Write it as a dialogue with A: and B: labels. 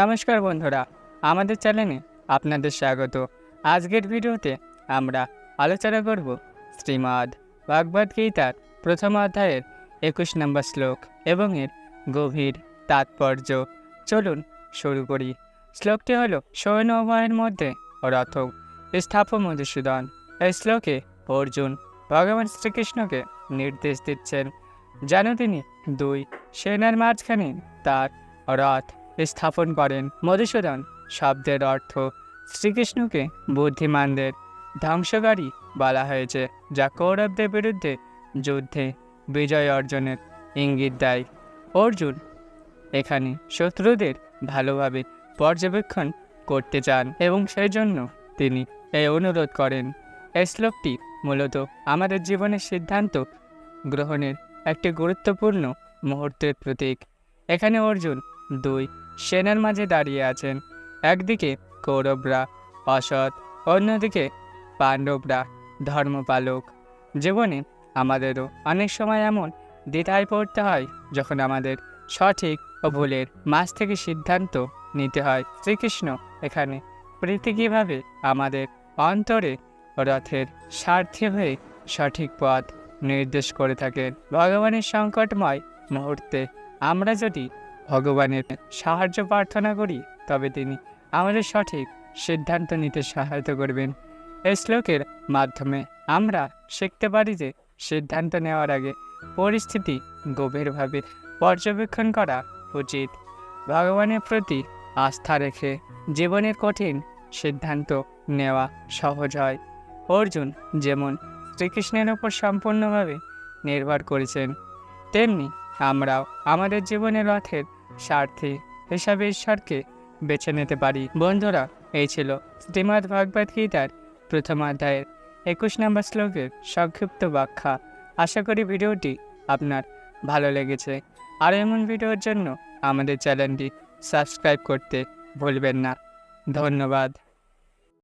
A: নমস্কার বন্ধুরা, আমাদের চ্যানেলে আপনাদের স্বাগত। আজকের ভিডিওতে আমরা আলোচনা করব শ্রীমদ্ ভগবদ গীতার প্রথম অধ্যায়ের একুশ নম্বর শ্লোক এবং এর গভীর তাৎপর্য। চলুন শুরু করি। শ্লোকটি হলো সৈন্য উভয়ের মধ্যে রথ, স্থাপ মধুসূদন। এই শ্লোকে অর্জুন ভগবান শ্রীকৃষ্ণকে নির্দেশ দিচ্ছেন, যেন তিনি দুই সেনার মাঝখানে তার রথ স্থাপন করেন। মধুসূদন শব্দের অর্থ শ্রীকৃষ্ণকে বুদ্ধিমানদের ধ্বংসকারী বলা হয়েছে, যা কৌরবদের বিরুদ্ধে যুদ্ধে বিজয় অর্জনের ইঙ্গিত দেয়। অর্জুন এখানে শত্রুদের ভালোভাবে পর্যবেক্ষণ করতে চান এবং সেই জন্য তিনি এই অনুরোধ করেন। এই শ্লোকটি মূলত আমাদের জীবনের সিদ্ধান্ত গ্রহণের একটি গুরুত্বপূর্ণ মুহূর্তের প্রতীক। এখানে অর্জুন দুই সেনার মাঝে দাঁড়িয়ে আছেন। একদিকে কৌরবরা, অসৎ, অন্যদিকে পাণ্ডবরা, ধর্মপালক। জীবনে আমাদেরও অনেক সময় এমন দ্বিধায় পড়তে হয়, যখন আমাদের সঠিক ও ভুলের মাঝ থেকে সিদ্ধান্ত নিতে হয়। শ্রীকৃষ্ণ এখানে প্রীতিকীভাবে আমাদের অন্তরে রথের স্বার্থে হয়ে সঠিক পথ নির্দেশ করে থাকেন। ভগবানের সংকটময় মুহূর্তে আমরা যদি ভগবানের সাহায্য প্রার্থনা করি, তবে তিনি আমাদের সঠিক সিদ্ধান্ত নিতে সহায়তা করবেন। এই শ্লোকের মাধ্যমে আমরা শিখতে পারি যে সিদ্ধান্ত নেওয়ার আগে পরিস্থিতি গভীরভাবে পর্যবেক্ষণ করা উচিত। ভগবানের প্রতি আস্থা রেখে জীবনের কঠিন সিদ্ধান্ত নেওয়া সহজ হয়। অর্জুন যেমন শ্রীকৃষ্ণের ওপর সম্পূর্ণভাবে নির্ভর করেছেন তেমনি আমরাও আমাদের জীবনের রথের স্বার্থে হিসাবে ঈশ্বরকে বেছে নিতে পারি। বন্ধুরা, এই ছিল শ্রীমদ্ ভগবদ গীতার প্রথম অধ্যায়ের একুশ নম্বর শ্লোকের সংক্ষিপ্ত ব্যাখ্যা। আশা করি ভিডিওটি আপনার ভালো লেগেছে। আর এমন ভিডিওর জন্য আমাদের চ্যানেলটি সাবস্ক্রাইব করতে ভুলবেন না। ধন্যবাদ।